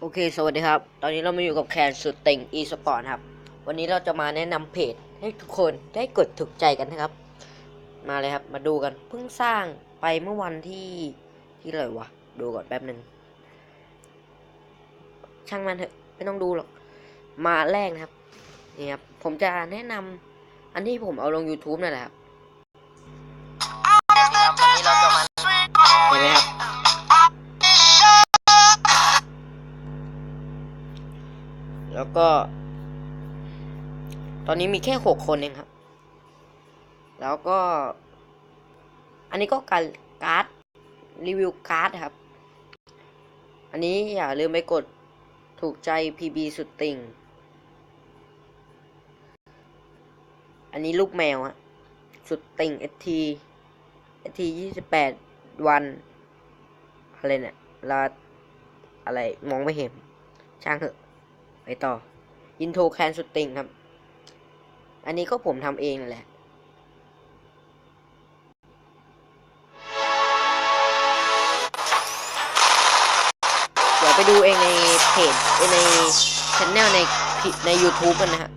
โอเค สวัสดีครับ ตอนนี้เรามาอยู่กับแคนสุดเต็ง e สปอร์ตครับ วันนี้เราจะมาแนะนำเพจให้ทุกคนได้กดถูกใจกันนะครับ มาเลยครับ มาดูกัน เพิ่งสร้างไปเมื่อวันที่ที่เลยวะ ดูก่อนแป๊บหนึ่ง ช่างมันเถอะ ไม่ต้องดูหรอก มาแรกนะครับ นี่ครับ ผมจะแนะนำอันที่ผมเอาลง YouTube นั่นแหละครับนี่ครับวันนี้เราจะมาเห็นไหมครับ แล้วก็ ตอนนี้มีแค่หกคนเองครับ แล้วก็ อันนี้ก็การการ์ดรีวิวการ์ดครับ อันนี้อย่าลืมไปกดถูกใจ PB สุดติ่ง อันนี้ลูกแมวฮะสุดติ่ง ST ST ยี่สิบแปดวัน อะไรเนี่ยลาอะไร มองไม่เห็น ช่างเถอะ ไปต่ออินโทรแคนสติงครับ อันนี้ก็ผมทำเองแหละเดี๋ยวไปดูเองในเพจในช anel ในใน YouTube กันนะฮะ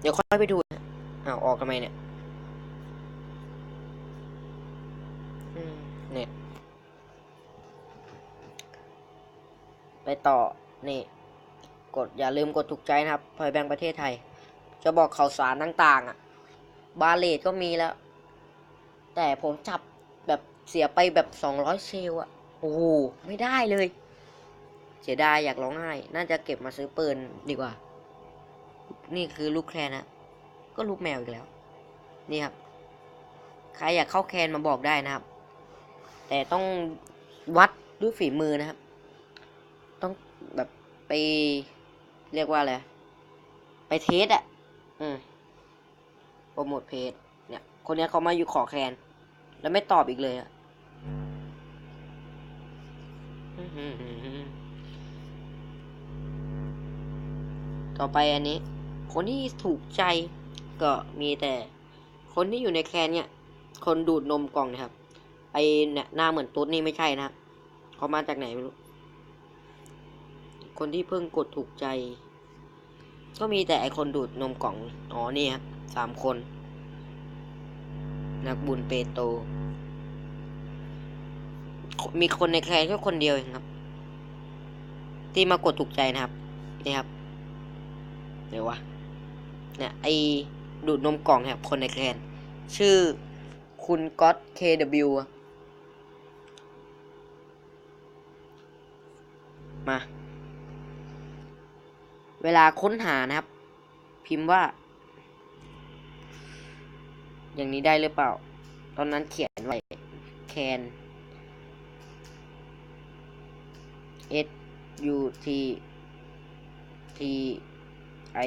เดี๋ยวค่อยไปดูนะอ้าวออกทำไมเนี่ยเน็ตไปต่อ นี่ กดอย่าลืมกดถูกใจนะครับพอยแบงประเทศไทย จะบอกข่าวสารต่างๆ อะ บาเลตก็มีแล้ว แต่ผมจับแบบเสียไปแบบสองร้อยเซลลอะ โอ้โห ไม่ได้เลย เสียดายอยากร้องไห้ น่าจะเก็บมาซื้อปืนดีกว่า นี่คือลูกแคลนนะ ก็ลูกแมวอีกแล้ว นี่ครับ ใครอยากเข้าแคนมาบอกได้นะครับ แต่ต้องวัดด้วยฝีมือนะครับ ต้องแบบไป เรียกว่าอะไร ไปเทสอะอืมโปรโมทเพจเนี่ย คนนี้เขามาอยู่ขอแคน แล้วไม่ตอบอีกเลยอะต่อไปอันนี้ คนที่ถูกใจก็มีแต่ คนที่อยู่ในแคนเนี่ย คนดูดนมกล่องนะครับ ไอเนี่ยหน้าเหมือนตุ๊ดนี่ไม่ใช่นะครับเขามาจากไหนไม่รู้ คนที่เพิ่งกดถูกใจ ก็มีแต่ไอคนดูดนมกล่อง อ๋อนี่ครับสามคน นักบุญเปโต มีคนในแคลนแค่คนเดียวเองครับ ที่มากดถูกใจนะครับ นี่ครับเดี๋ยววะ เนี่ยไอดูดนมกล่องครับคนในแคลนชื่อคุณก๊อต KW มา เวลาค้นหานะครับ พิมพ์ว่า อย่างนี้ได้หรือเปล่า ตอนนั้นเขียนไว้ can s u t t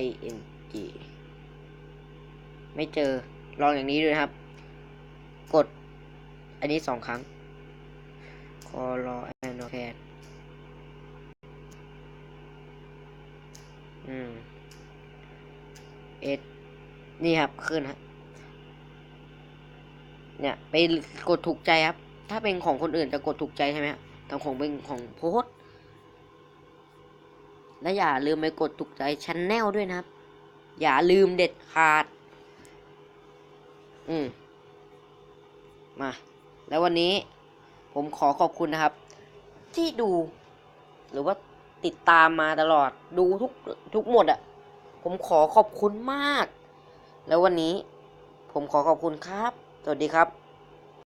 i n g ไม่เจอลองอย่างนี้ดูนะครับ กด อันนี้สองครั้งคอรอแอนแคน อืมเอสนี่ครับขึ้นฮะเนี่ยไปกดถูกใจครับ ถ้าเป็นของคนอื่นจะกดถูกใจใช่ไหมฮะแต่ของเป็นของโพสและอย่าลืมไปกดถูกใจช n แนลด้วยนะครับ อย่าลืมเด็ดขาด อืมมา แล้ววันนี้ผมขอขอบคุณนะครับ ที่ดูหรือว่า ติดตามมาตลอดดูทุกทุกหมดอะผมขอขอบคุณมาก แล้ววันนี้ผมขอขอบคุณครับ สวัสดีครับ